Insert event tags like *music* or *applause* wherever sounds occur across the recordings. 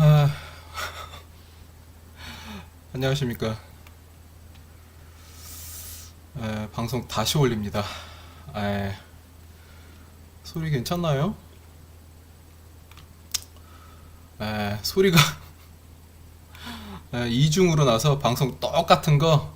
아, *laughs* 안녕하십니까. 에, 방송 다시 올립니다. 에, 소리 괜찮나요? 에, 소리가 *laughs* 에, 이중으로 나서 방송 똑같은 거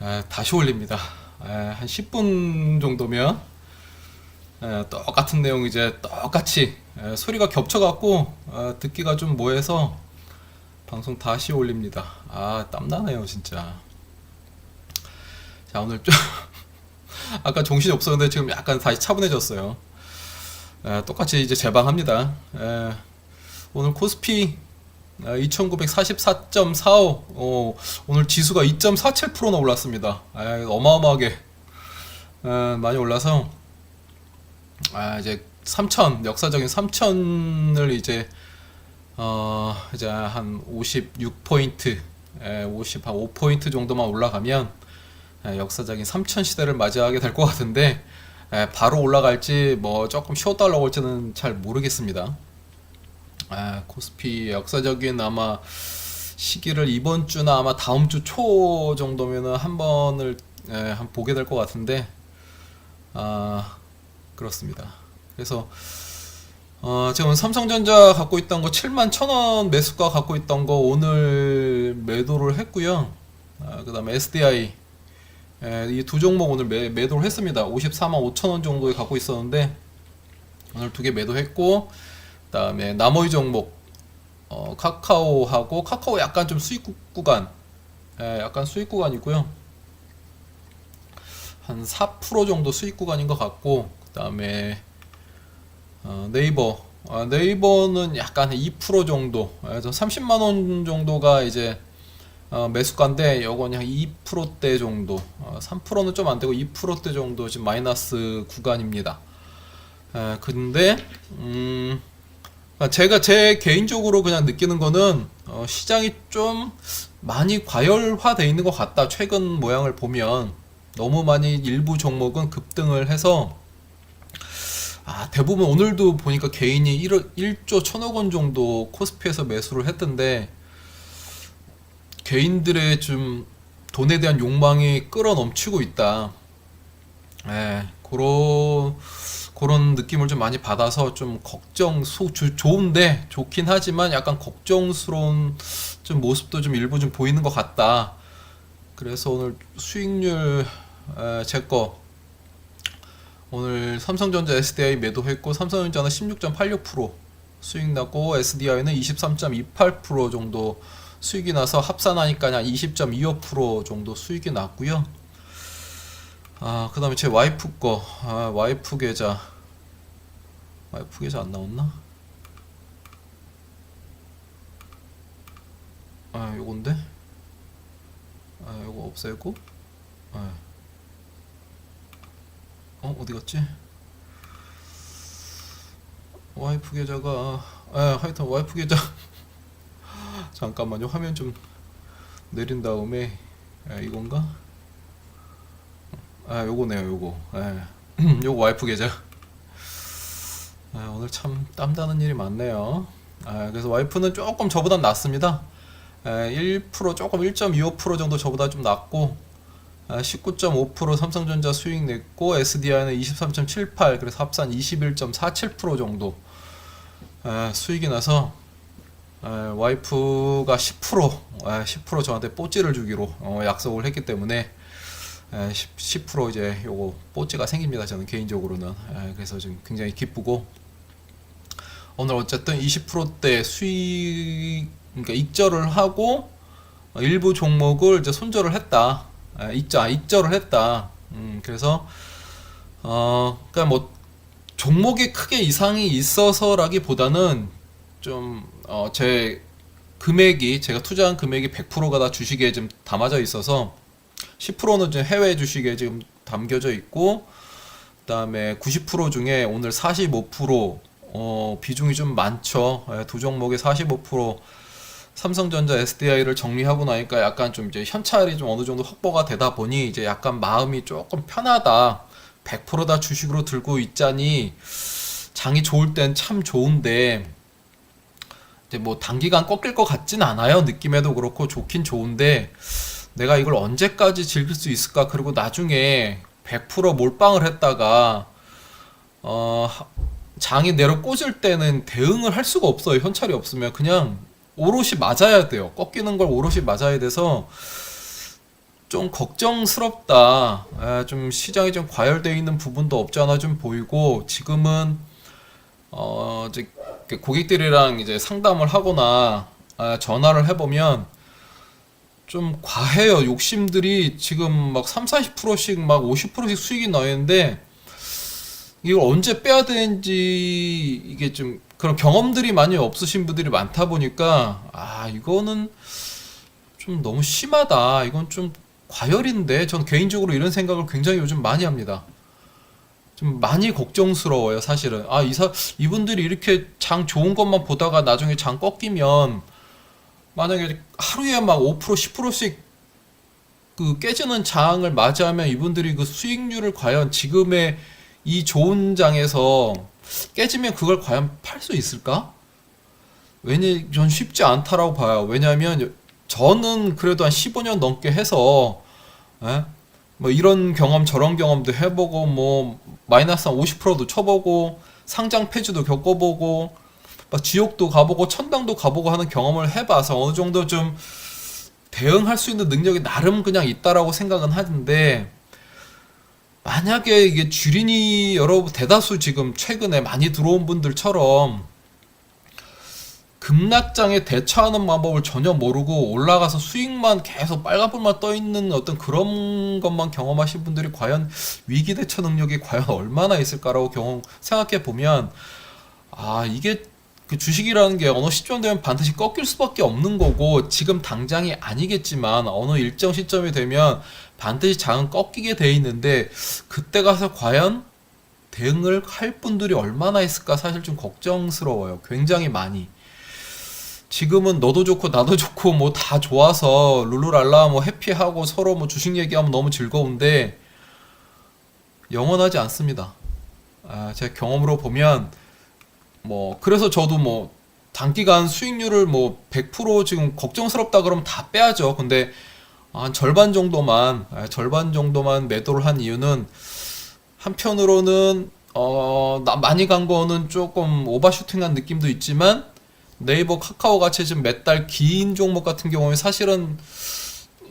에, 다시 올립니다. 에, 한 10분 정도면 에, 똑같은 내용 이제 똑같이 에, 소리가 겹쳐갖고 어, 듣기가 좀 뭐해서 방송 다시 올립니다. 아 땀나네요 진짜. 자 오늘 좀 *laughs* 아까 정신이 없었는데 지금 약간 다시 차분해졌어요. 에, 똑같이 이제 재방합니다. 에, 오늘 코스피 2944.45 어, 오늘 지수가 2.47%나 올랐습니다. 에, 어마어마하게 에, 많이 올라서 아 이제 3천 역사적인 3천을 이제 어 이제 한 56포인트 에, 50 한 5포인트 정도만 올라가면 에, 역사적인 3천 시대를 맞이하게 될 것 같은데 에, 바로 올라갈지 뭐 조금 쉬었다 올라올지는 잘 모르겠습니다. 아, 코스피 역사적인 아마 시기를 이번 주나 아마 다음 주 초 정도면은 한 번을 에, 한 보게 될 것 같은데 아 그렇습니다. 그래서 어, 지금 삼성전자 갖고 있던 거 7만 1,000원 매수가 갖고 있던 거 오늘 매도를 했고요. 아, 그다음에 SDI 이 두 종목 오늘 매, 매도를 했습니다. 54만 5천원 정도에 갖고 있었는데 오늘 두 개 매도했고 그다음에 나머지 종목 어, 카카오하고 카카오 약간 좀 수익 구- 구간 예, 약간 수익 구간이고요. 한 4% 정도 수익 구간인 것 같고 그다음에 어, 네이버 아, 네이버는 약간 2% 정도 그래서 30만 원 정도가 이제 어, 매수가인데 요건 한 2%대 정도 어, 3%는 좀 안 되고 2%대 정도 지금 마이너스 구간입니다. 에, 근데 음 그러니까 제가 제 개인적으로 그냥 느끼는 거는 어, 시장이 좀 많이 과열화돼 있는 것 같다. 최근 모양을 보면 너무 많이 일부 종목은 급등을 해서 아, 대부분 오늘도 보니까 개인이 1억, 1조 1000억 원 정도 코스피에서 매수를 했던데 개인들의 좀 돈에 대한 욕망이 끌어 넘치고 있다. 예, 그런 그런 느낌을 좀 많이 받아서 좀 걱정 소 조- 좋은데 좋긴 하지만 약간 걱정스러운 좀 모습도 좀 일부 좀 보이는 것 같다. 그래서 오늘 수익률 제거 오늘 삼성전자 SDI 매도했고 삼성전자는 16.86% 수익 나고 SDI는 23.28% 정도 수익이 나서 합산하니까 한 20.25% 정도 수익이 났고요. 아, 그다음에 제 와이프 거, 아, 와이프 계좌, 와이프 계좌 안 나왔나? 아, 요건데? 아, 요거 없애고, 아, 어, 어디 갔지? 와이프 계좌가, 아, 하여튼 와이프 계좌, *laughs* 잠깐만요, 화면 좀 내린 다음에, 아, 이건가? 아, 요거네요, 요거. 예. *clears throat* 요거 와이프 계좌. 아, 오늘 참 땀나는 일이 많네요. 아, 그래서 와이프는 조금 저보다 낫습니다. 예, 1% 조금 1.25% 정도 저보다 좀 낫고 아, 19.5% 삼성전자 수익 냈고 SDI는 23.78 그래서 합산 21.47% 정도 아, 수익이 나서 아, 와이프가 10% 아, 10% 저한테 뽀찌를 주기로 어, 약속을 했기 때문에 에, 10, 10% 이제 요거 뽀찌가 생깁니다. 저는 개인적으로는 에, 그래서 지금 굉장히 기쁘고 오늘 어쨌든 20%대 수익 그러니까 익절을 하고 어, 일부 종목을 이제 손절을 했다. 에, 익절 아, 익절을 했다. 음, 그래서 어 그러니까 뭐 종목에 크게 이상이 있어서라기보다는 좀어제 금액이 제가 투자한 금액이 100%가 다 주식에 좀 담아져 있어서 10%는 지금 해외 주식에 지금 담겨져 있고 그다음에 90% 중에 오늘 45% 어, 비중이 좀 많죠. 예, 두 종목에 45% 삼성전자 SDI를 정리하고 나니까 약간 좀 이제 현찰이 좀 어느 정도 확보가 되다 보니 이제 약간 마음이 조금 편하다. 100%다 주식으로 들고 있자니 장이 좋을 땐 참 좋은데 이제 뭐 단기간 꺾일 것 같진 않아요. 느낌에도 그렇고 좋긴 좋은데 내가 이걸 언제까지 즐길 수 있을까? 그리고 나중에 100% 몰빵을 했다가 어 하- 장이 내려 꽂을 때는 대응을 할 수가 없어요. 현찰이 없으면 그냥 오롯이 맞아야 돼요. 꺾이는 걸 오롯이 맞아야 돼서 좀 걱정스럽다. 에, 좀 시장이 좀 과열되어 있는 부분도 없지 않아 좀 보이고 지금은 어 이제 그 고객들이랑 이제 상담을 하거나 아, 전화를 해보면 좀 과해요. 욕심들이 지금 막 3, 40%씩 막 50%씩 수익이 나 있는데 이걸 언제 빼야 되는지 이게 좀 그런 경험들이 많이 없으신 분들이 많다 보니까 아 이거는 좀 너무 심하다. 이건 좀 과열인데 전 개인적으로 이런 생각을 굉장히 요즘 많이 합니다. 좀 많이 걱정스러워요, 사실은. 아, 이사 이분들이 이렇게 장 좋은 것만 보다가 나중에 장 꺾이면 만약에 하루에 막 5% 10%씩 그 깨지는 장을 맞이하면 이분들이 그 수익률을 과연 지금의 이 좋은 장에서 깨지면 그걸 과연 팔 수 있을까? 왜냐, 전 쉽지 않다라고 봐요. 왜냐하면 저는 그래도 한 15년 넘게 해서, 예? 뭐 이런 경험 저런 경험도 해보고, 뭐 마이너스 한 50%도 쳐보고, 상장 폐지도 겪어보고, 막 지옥도 가보고, 천당도 가보고 하는 경험을 해봐서 어느 정도 좀 대응할 수 있는 능력이 나름 그냥 있다라고 생각은 하는데, 만약에 이게 주린이 여러 대다수 지금 최근에 많이 들어온 분들처럼 급락장에 대처하는 방법을 전혀 모르고 올라가서 수익만 계속 빨간불만 떠 있는 어떤 그런 것만 경험하신 분들이 과연 위기 대처 능력이 과연 *laughs* 얼마나 있을까라고 경험 생각해 보면 아 이게 그 주식이라는 게 어느 시점 되면 반드시 꺾일 수밖에 없는 거고 지금 당장이 아니겠지만 어느 일정 시점이 되면 반드시 장은 꺾이게 돼 있는데 그때 가서 과연 대응을 할 분들이 얼마나 있을까 사실 좀 걱정스러워요. 굉장히 많이. 지금은 너도 좋고 나도 좋고 뭐 다 좋아서 룰루랄라 뭐 해피하고 서로 뭐 주식 얘기하면 너무 즐거운데 영원하지 않습니다. 아, 제 경험으로 보면 뭐 그래서 저도 뭐 단기간 수익률을 뭐 100% 지금 걱정스럽다 그러면 다 빼야죠. 근데 한 절반 정도만 아, 절반 정도만 매도를 한 이유는 한편으로는 어, 나 많이 간 거는 조금 오버슈팅한 느낌도 있지만 네이버 카카오 같이 지금 몇 달 긴 종목 같은 경우에 사실은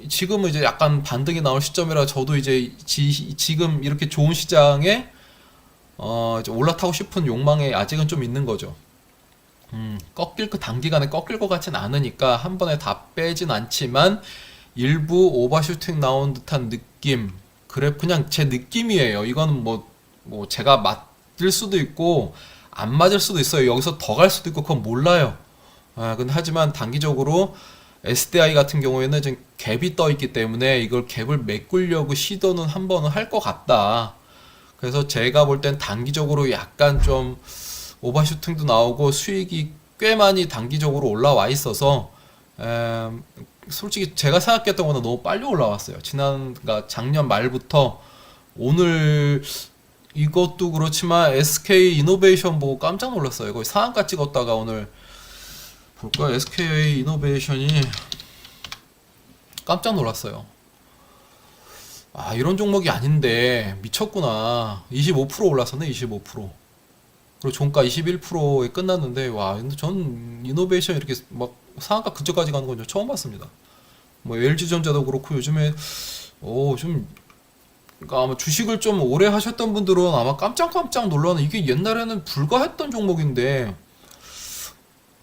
지금은 이제 약간 반등이 나올 시점이라 저도 이제 지, 지금 이렇게 좋은 시장에 어, 올라타고 싶은 욕망이 아직은 좀 있는 거죠. 음, 꺾일 그 단기간에 꺾일 것 같진 않으니까 한 번에 다 빼진 않지만 일부 오버슈팅 나온 듯한 느낌. 그래 그냥 제 느낌이에요. 이거는 뭐 뭐 제가 맞을 수도 있고 안 맞을 수도 있어요. 여기서 더 갈 수도 있고 그건 몰라요. 아, 근데 하지만 단기적으로 SDI 같은 경우에는 지금 갭이 떠 있기 때문에 이걸 갭을 메꾸려고 시도는 한 번은 할 것 같다. 그래서 제가 볼 땐 단기적으로 약간 좀 오버슈팅도 나오고 수익이 꽤 많이 단기적으로 올라와 있어서 em, 솔직히 제가 생각했던 것보다 너무 빨리 올라왔어요. 지난 그러니까 작년 말부터 오늘 이것도 그렇지만 SK 이노베이션 보고 깜짝 놀랐어요. 거의 상한가 찍었다가 오늘 볼까 SK 이노베이션이 깜짝 놀랐어요. 아 이런 종목이 아닌데 미쳤구나. 25% 올랐었네 25%. 그리고 종가 21%에 끝났는데 와 근데 전 이노베이션 이렇게 막 상한가 근처까지 가는 건 처음 봤습니다. 뭐 LG전자도 그렇고 요즘에 오좀 그러니까 아마 주식을 좀 오래 하셨던 분들은 아마 깜짝깜짝 놀라는 이게 옛날에는 불가했던 종목인데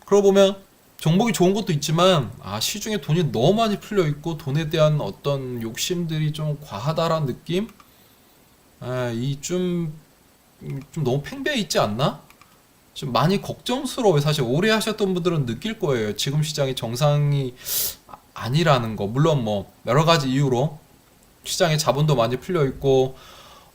그러고 보면 종목이 좋은 것도 있지만 아 시중에 돈이 너무 많이 풀려 있고 돈에 대한 어떤 욕심들이 좀 과하다라는 느낌 아, 이좀 좀 너무 팽배해 있지 않나? 좀 많이 걱정스러워요. 사실 오래 하셨던 분들은 느낄 거예요. 지금 시장이 정상이 아- 아니라는 거. 물론 뭐 여러 가지 이유로 시장에 자본도 많이 풀려 있고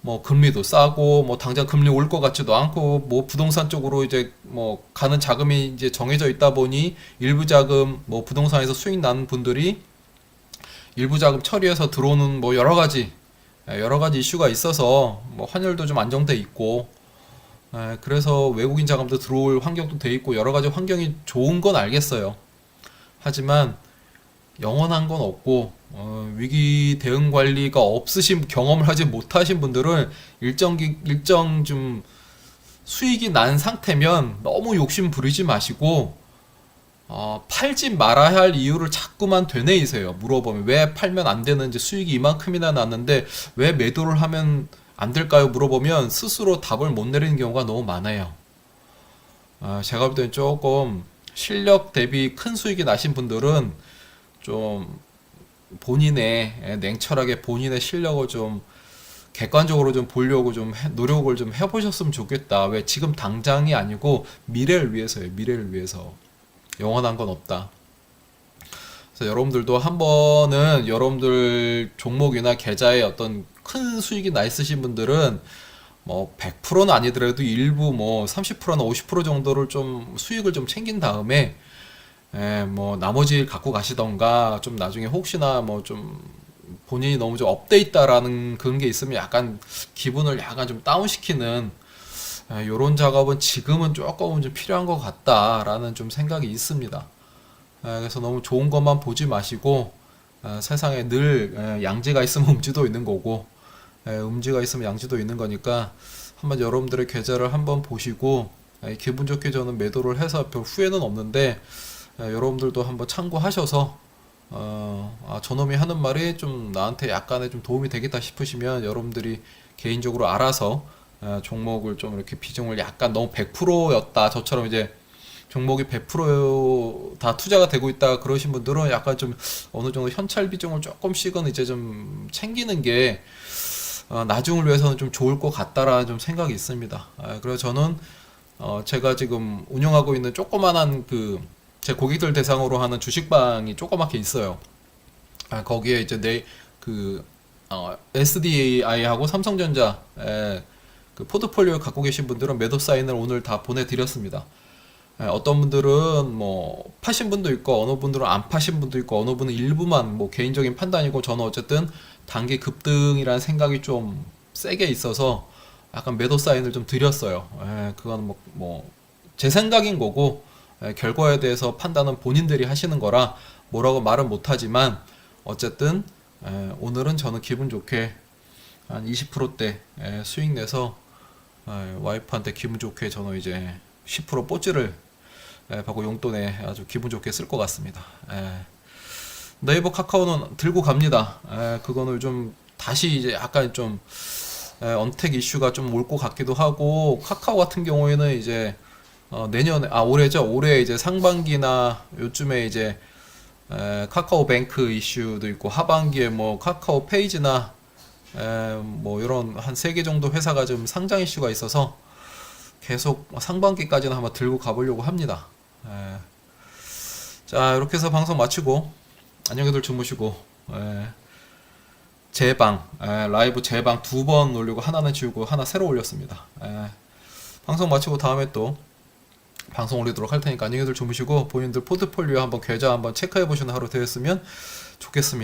뭐 금리도 싸고 뭐 당장 금리 올 것 같지도 않고 뭐 부동산 쪽으로 이제 뭐 가는 자금이 이제 정해져 있다 보니 일부 자금 뭐 부동산에서 수익 나는 분들이 일부 자금 처리해서 들어오는 뭐 여러 가지 예, 여러 가지 이슈가 있어서 뭐 환율도 좀 안정돼 있고 에, 그래서 외국인 자금도 들어올 환경도 돼 있고 여러 가지 환경이 좋은 건 알겠어요. 하지만 영원한 건 없고 어, 위기 대응 관리가 없으신 경험을 하지 못하신 분들은 일정 기- 일정 좀 수익이 난 상태면 너무 욕심 부리지 마시고 어, 팔지 말아야 할 이유를 자꾸만 되뇌이세요. 물어보면 왜 팔면 안 되는지 수익이 이만큼이나 났는데 왜 매도를 하면 안 될까요? 물어보면 스스로 답을 못 내리는 경우가 너무 많아요. 아, 제가 볼 때는 조금 실력 대비 큰 수익이 나신 분들은 좀 본인의 예, 냉철하게 본인의 실력을 좀 객관적으로 좀 보려고 좀 해- 노력을 좀 해보셨으면 좋겠다. 왜 지금 당장이 아니고 미래를 위해서예요. 미래를 위해서 영원한 건 없다. 그래서 여러분들도 한 번은 여러분들 종목이나 계좌에 어떤 큰 수익이 나 있으신 분들은 뭐 100%는 아니더라도 일부 뭐 30%나 50% 정도를 좀 수익을 좀 챙긴 다음에 예, 뭐 나머지 갖고 가시던가 좀 나중에 혹시나 뭐 좀 본인이 너무 좀 업돼 있다라는 그런 게 있으면 약간 기분을 약간 좀 다운시키는 예, 요런 작업은 지금은 조금은 좀 필요한 것 같다라는 좀 생각이 있습니다. 예, 그래서 너무 좋은 것만 보지 마시고 예, 세상에 늘 예, 양지가 있으면 음지도 있는 거고 예, 음지가 있으면 양지도 있는 거니까 한번 여러분들의 계좌를 한번 보시고 예, 기분 좋게 저는 매도를 해서 별 후회는 없는데 예, 여러분들도 한번 참고하셔서 어, 아, 저놈이 하는 말이 좀 나한테 약간의 좀 도움이 되겠다 싶으시면 여러분들이 개인적으로 알아서 어, 종목을 좀 이렇게 비중을 약간 너무 100%였다 저처럼 이제 종목이 100%다 투자가 되고 있다 그러신 분들은 약간 좀 어느 정도 현찰 비중을 조금씩은 이제 좀 챙기는 게 어, 나중을 위해서는 좀 좋을 것 같다라는 좀 생각이 있습니다. 아, 그래서 저는 어, 제가 지금 운영하고 있는 조그만한 그 제 고객들 대상으로 하는 주식방이 조그맣게 있어요. 아, 거기에 이제 내그 어, SDI하고 삼성전자 에, 그 포트폴리오 갖고 계신 분들은 매도 사인을 오늘 다 보내드렸습니다. 예, 어떤 분들은 뭐 파신 분도 있고 어느 분들은 안 파신 분도 있고 어느 분은 일부만 뭐 개인적인 판단이고 저는 어쨌든 단기 급등이라는 생각이 좀 세게 있어서 약간 매도 사인을 좀 드렸어요. 예, 그건 뭐 뭐 제 생각인 거고 예, 결과에 대해서 판단은 본인들이 하시는 거라 뭐라고 말은 못하지만 어쨌든 예, 오늘은 저는 기분 좋게 한 20%대 예, 수익 내서 예, 와이프한테 기분 좋게 저는 이제 10% 뽀찌를 예, 받고 용돈에 아주 기분 좋게 쓸 것 같습니다. 예. 네이버 카카오는 들고 갑니다. 예, 그거는 좀 다시 이제 약간 좀 예, 언택 이슈가 좀 올 것 같기도 하고 카카오 같은 경우에는 이제 어, 내년에 아 올해죠 올해 이제 상반기나 요쯤에 이제 에, 카카오뱅크 이슈도 있고 하반기에 뭐 카카오 페이지나 에, 뭐 이런 한 세 개 정도 회사가 좀 상장 이슈가 있어서 계속 상반기까지는 한번 들고 가보려고 합니다. 에. 자 이렇게 해서 방송 마치고 안녕히들 주무시고 에, 에, 라이브 재방 두 번 올리고 하나는 지우고 하나 새로 올렸습니다. 에, 방송 마치고 다음에 또 방송 올리도록 할 테니까 안녕히들 주무시고 본인들 포트폴리오 한번 계좌 한번 체크해 보시는 하루 되었으면 좋겠습니다.